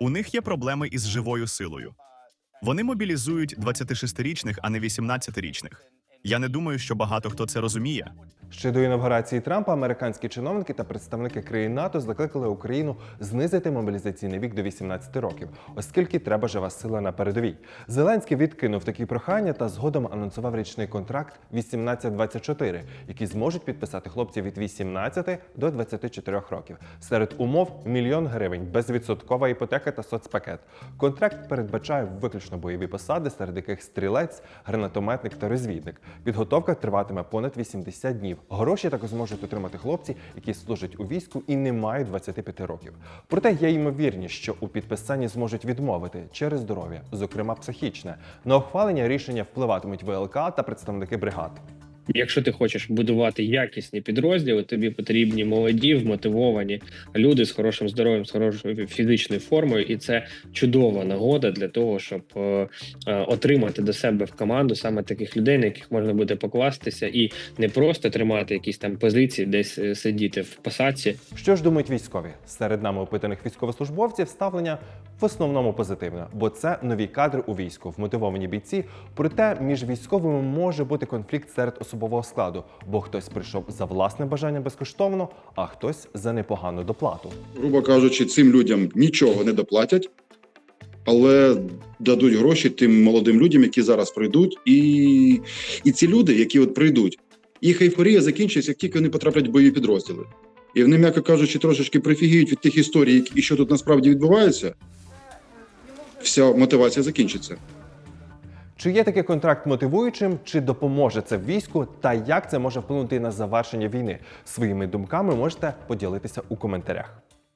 У них є проблеми із живою силою. Вони мобілізують 26-річних, а не 18-річних. Я не думаю, що багато хто це розуміє. Ще до інавгурації Трампа американські чиновники та представники країн НАТО закликали Україну знизити мобілізаційний вік до 18 років, оскільки треба жива сила на передовій. Зеленський відкинув такі прохання та згодом анонсував річний контракт 18-24, який зможуть підписати хлопці від 18 до 24 років. Серед умов мільйон гривень, безвідсоткова іпотека та соцпакет. Контракт передбачає виключно бойові посади, серед яких стрілець, гранатометник та розвідник. Підготовка триватиме понад 80 днів. Гроші також зможуть отримати хлопці, які служать у війську і не мають 25 років. Проте є ймовірність, що у підписанні зможуть відмовити через здоров'я, зокрема психічне. На ухвалення рішення впливатимуть ВЛК та представники бригад. Якщо ти хочеш будувати якісні підрозділи, тобі потрібні молоді, вмотивовані люди з хорошим здоров'ям, з хорошою фізичною формою, і це чудова нагода для того, щоб е, е, отримати до себе в команду саме таких людей, на яких можна буде покластися, і не просто тримати якісь там позиції, десь е, сидіти в посадці, Що ж думають військові? Серед нами опитаних військовослужбовців ставлення в основному позитивне, бо це нові кадри у війську, вмотивовані бійці. Проте між військовими може бути конфлікт серед особового складу, бо хтось прийшов за власне бажання безкоштовно, а хтось за непогану доплату. грубо кажучи, цим людям нічого не доплатять, але дадуть гроші тим молодим людям, які зараз прийдуть. І, і ці люди, які от прийдуть, їх ейфорія закінчиться, як тільки вони потраплять в бойові підрозділи. І вони, м'яко кажучи, трошечки прифігіють від тих історій, і що тут насправді відбувається. Вся мотивація закінчиться. Чи є такий контракт мотивуючим, чи допоможе це війську, та як це може вплинути на завершення війни? Своїми думками можете поділитися у коментарях.